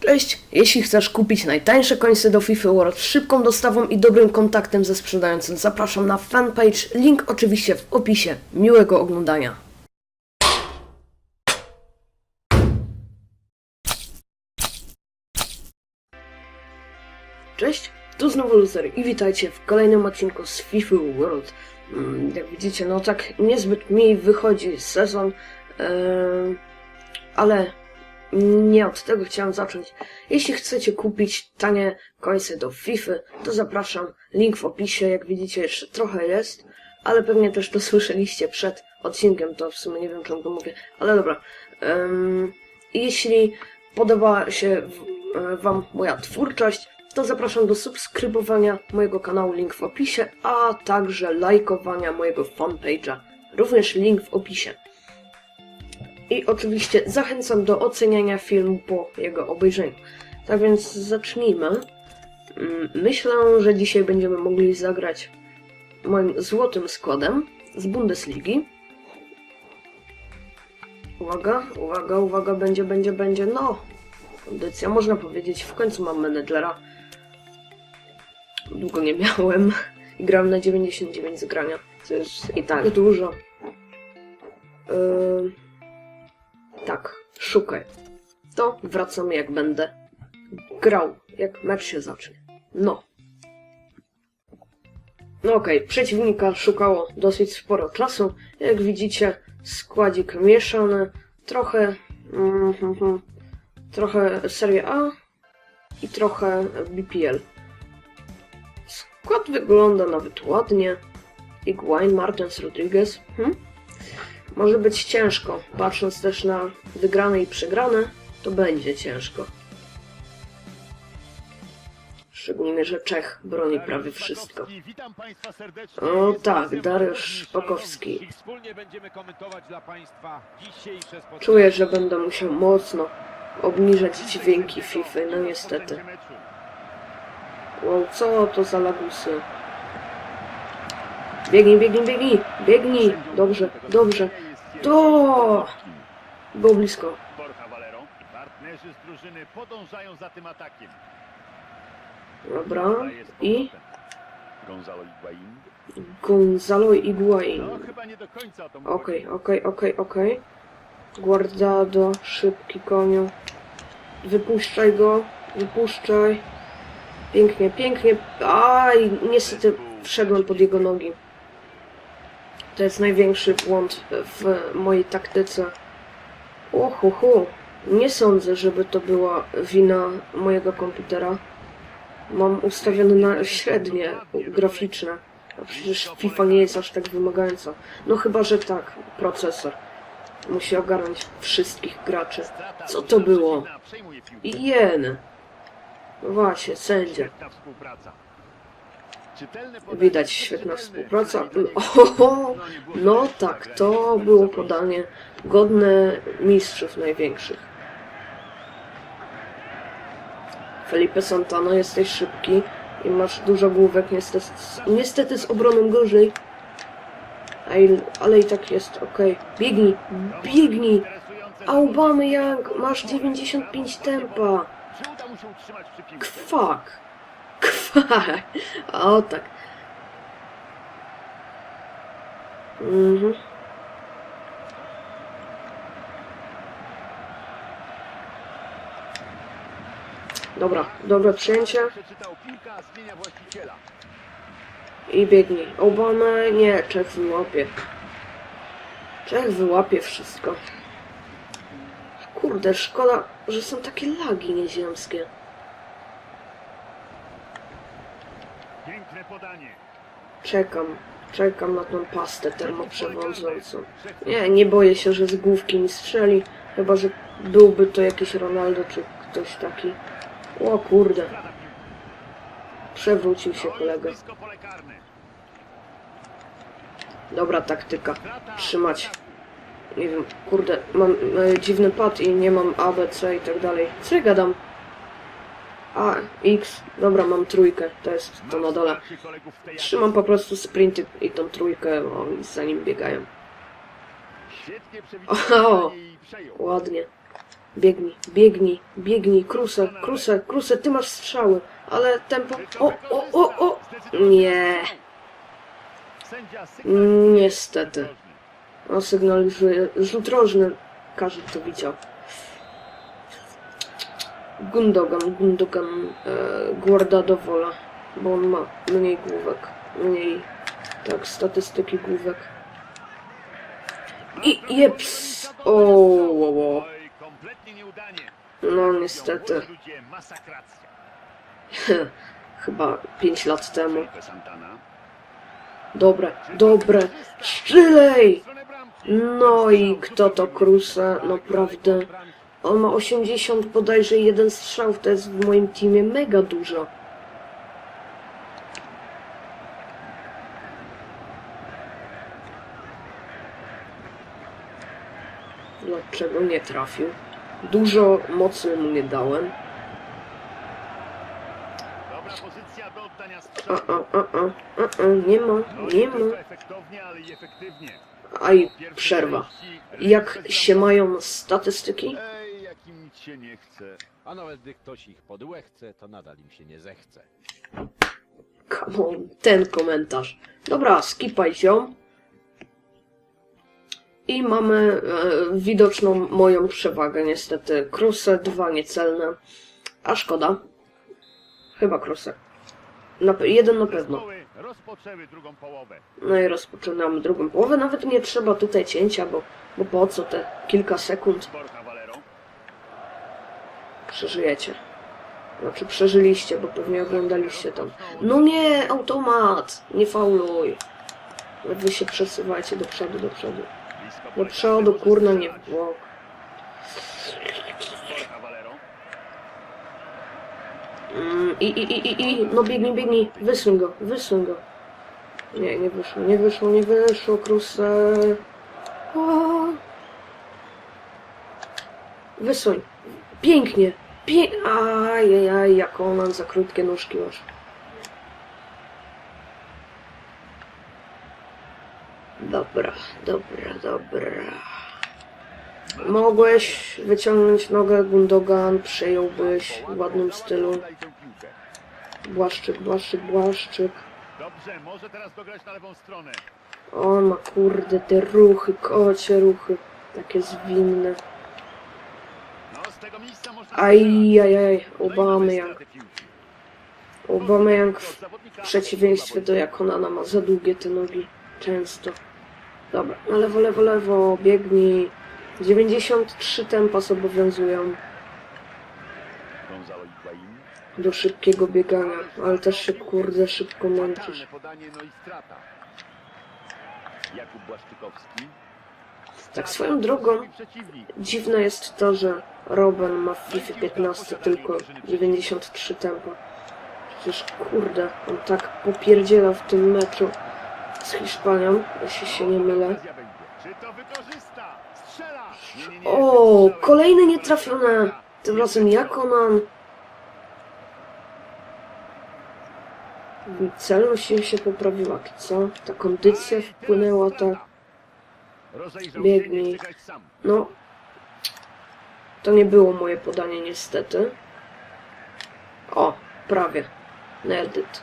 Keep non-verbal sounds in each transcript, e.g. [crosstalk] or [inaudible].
Cześć! Jeśli chcesz kupić najtańsze końce do FIFA World z szybką dostawą i dobrym kontaktem ze sprzedającym, zapraszam na fanpage, link oczywiście w opisie. Miłego oglądania. Cześć, tu znowu Luzer i witajcie w kolejnym odcinku z FIFA World. Mm, Jak widzicie, no tak niezbyt mi wychodzi sezon, ale nie od tego chciałem zacząć. Jeśli chcecie kupić tanie końce do FIFA, to zapraszam. Link w opisie, jak widzicie jeszcze trochę jest, ale pewnie też to [laughs] słyszeliście przed odcinkiem, to w sumie nie wiem czemu to mówię, ale dobra. Em, jeśli podoba się e, Wam moja twórczość, to zapraszam do subskrybowania mojego kanału, link w opisie, a także lajkowania mojego fanpage'a, również link w opisie. I oczywiście zachęcam do oceniania filmu po jego obejrzeniu. Tak więc zacznijmy. Mm, Myślę, że dzisiaj będziemy mogli zagrać moim złotym składem z Bundesligi. Uwaga, uwaga, uwaga, będzie, będzie, będzie, no. Kondycja, można powiedzieć, w końcu mam menedlera. Długo nie miałem i grałem na 99 zgrania, co jest i tak dużo. Yy... Tak, szukaj. To wracam jak będę grał, jak mecz się zacznie. No. No okej, przeciwnika szukało dosyć sporo czasu. Jak widzicie, składzik mieszany, trochę, mm, mm, trochę Serie A i trochę BPL. Skład wygląda nawet ładnie. Iguain, Martens, Rodriguez. Hmm? Może być ciężko, patrząc też na wygrane i przegrane, to będzie ciężko. Szczególnie, że Czech broni prawie wszystko. O tak, Dariusz Szpakowski. Szpakowski. I wspólnie będziemy komentować dla Państwa dzisiejsze spotkanie. Czuję, że będę musiał mocno obniżać dźwięki FIFA, no niestety. Wow, co to za lagusy? Biegnij, biegnij, biegnij, biegnij! Dobrze, dobrze. To! Było blisko. Borja Valero. Partnerzy z drużyny podążają za tym atakiem. Dobra, i. Gonzalo Higuain. Gonzalo Higuain. No chyba nie do końca o Okej, okej, okej, okej. Guardado, szybki koniu. Wypuszczaj go, wypuszczaj. Pięknie, pięknie. Aj, niestety wszedłem pod jego nogi. To jest największy błąd w mojej taktyce. Uhuhu. Nie sądzę, żeby to była wina mojego komputera. Mam ustawione na średnie graficzne. A przecież FIFA nie jest aż tak wymagająca. No chyba, że tak, procesor. Musi ogarnąć wszystkich graczy. Co to było? jen. Właśnie, sędzia. Świetna współpraca. Czytelne podanie. Widać świetna współpraca. Oho, [laughs] no tak, to było podanie godne mistrzów największych. Felipe Santana, jesteś szybki i masz dużo główek, niestety, niestety z obroną gorzej. Ale i tak jest ok. Biegnij, biegnij! Aubamy Young, masz 95 tempa. Kwak. Kwak. O tak. Mhm. Dobra, dobre przyjęcie i biegnij. Obama, nie, Czech wyłapie. Czech wyłapie wszystko. Kurde, szkoda, że są takie lagi nieziemskie. Piękne podanie. Czekam, czekam na tą pastę termoprzewodzącą. Nie, nie boję się, że z główki mi strzeli, chyba że byłby to jakiś Ronaldo czy ktoś taki. O kurde, przewrócił się kolega. Dobra taktyka, trzymać. Nie wiem, kurde, mam e, dziwny pad i nie mam A, B, C i tak dalej. Co ja gadam? A, X, dobra, mam trójkę, to jest to na dole. Trzymam po prostu sprinty i tą trójkę, o, i za nim biegają. O! Ładnie. Biegnij, biegnij, biegnij, krusę, krusę, krusę, ty masz strzały, ale tempo... O, o, o, o! Nie, niestety. On sygnalizuje rzut rożny. Każdy to widział. Gundogan, Gundogan, e, Guardado wola, bo on ma mniej główek, mniej, tak, statystyki główek. I jeps! O. No niestety, [laughs] chyba 5 lat temu. Dobre, dobre, bramki. No i kto to Kruse, naprawdę. On ma 80 bodajże jeden strzał, to jest w moim teamie mega dużo. Dlaczego nie trafił? Dużo mocy mu nie dałem. Dobra pozycja do oddania A, strzału. a, a, a, a, a, nie ma, nie i ma. efektownie, ale i efektywnie. Pierwszej przerwa. Jak się mają statystyki? Ej, się nie chce. A nawet gdy ktoś ich podłechce, to nadal im się nie zechce. Come on, ten komentarz. Dobra, skipaj się. I mamy e, widoczną moją przewagę, niestety. Kruse, dwa niecelne. A szkoda. Chyba kruse. Na, pe- jeden na pewno. Zespoły rozpoczęły drugą połowę. No i rozpoczynamy drugą połowę. Nawet nie trzeba tutaj cięcia, bo, bo po co te kilka sekund. Przeżyjecie. Znaczy przeżyliście, bo pewnie oglądaliście tam. No nie, automat! Nie fauluj. Wy się przesuwajcie do przodu, do przodu. Do przodu, kurna, nie w bok. Mm, I, i, i, i, i, no biegnij, biegnij. Wysuń go, wysuń go. Nie, nie wyszło, nie wyszło, nie wyszło, krusę. Wysuń. Pięknie. Pie... Ajajaj, jak on za krótkie nóżki masz. Dobra, dobra, dobra. Mogłeś wyciągnąć nogę, Gundogan, przejąłbyś w ładnym stylu. Błaszczyk, błaszczyk, błaszczyk. Dobrze, może teraz dograć na lewą stronę. On ma kurde te ruchy, kocie ruchy. Takie zwinne. No, z tego miejsca można Ajajaj, No Aubameyang. stratę piłki. Aubameyang w przeciwieństwie do Jakonana ma za długie te nogi. Często. Dobra, na lewo, lewo, lewo, biegnij. 93 tempa zobowiązują do szybkiego biegania, ale też się kurde szybko męczysz. No. Jakub Błaszczykowski. Tak swoją drogą. Dziwne jest to, że Robin ma w FIFA 15 tylko 93 tempo. Przecież kurde, on tak popierdzielał w tym meczu z Hiszpanią, jeśli się nie mylę. O, kolejne nietrafione! Tym razem Jakonan. Im się poprawiła, co? Ta kondycja wpłynęła tak. Biegnij. No, to nie było moje podanie niestety. O, prawie. Borja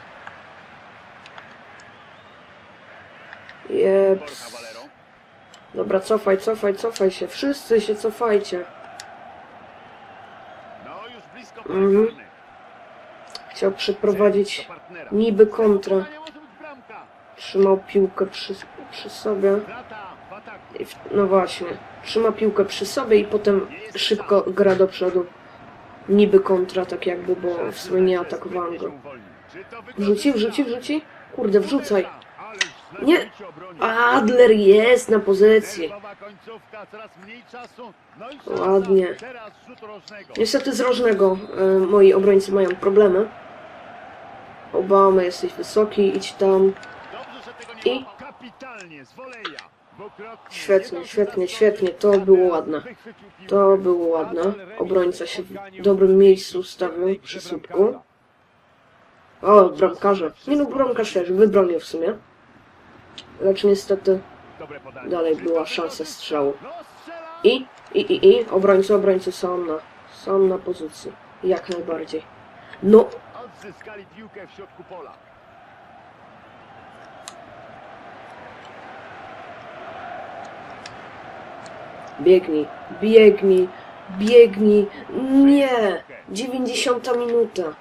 Jeps. Dobra, cofaj, cofaj, cofaj się. Wszyscy się cofajcie. No, Mhm. Chciał przeprowadzić niby kontrę. Bramka. Trzymał piłkę przy, przy sobie. No właśnie. Trzyma piłkę przy sobie i potem szybko gra do przodu. Niby kontra, tak jakby, bo w sumie nie atakowałem go. Wrzuci, wrzuci, wrzuci? Kurde, wrzucaj. Nie. Adler jest na pozycji. Ładnie. Niestety z rożnego e, moi obrońcy mają problemy. Obama, jesteś wysoki, idź tam. I- Świetnie, świetnie, świetnie, to było ładne. To było ładne. Obrońca się w dobrym miejscu ustawił przy słupku. O, bramkarze. Nie no, bramkarz też wybronił w sumie. Lecz niestety dalej była szansa strzału. I I, i, i, obrońcy, obrońcy są na, są na pozycji. Jak najbardziej. No, Odzyskali piłkę w środku pola. Biegnij, biegnij, biegnij. Nie! 90 minuta.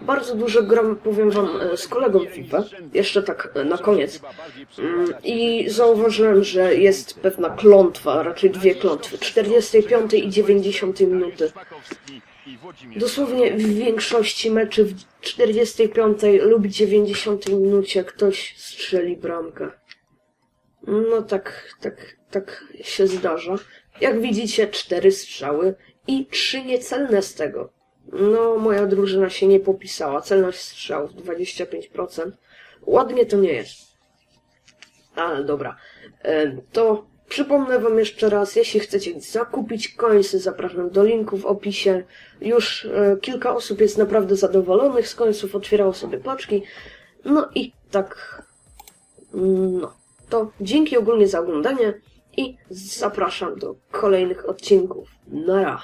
Bardzo dużo gram, powiem wam, e, z kolegą FIFA. Jeszcze tak e, na koniec. Mm, I zauważyłem, że jest pewna klątwa, raczej dwie klątwy. 45 i 90 minuty. Dosłownie w większości meczy w 45 lub 90 minucie ktoś strzeli bramkę. No tak, tak, tak się zdarza. Jak widzicie, cztery strzały i trzy niecelne z tego. No, moja drużyna się nie popisała. Celność strzałów 25%. Ładnie to nie jest. Ale dobra. E, To przypomnę wam jeszcze raz, jeśli chcecie zakupić końsy, zapraszam do linku w opisie. Już e, kilka osób jest naprawdę zadowolonych z końców, otwierało sobie paczki. No i tak. No. To dzięki ogólnie za oglądanie i zapraszam do kolejnych odcinków. Nara.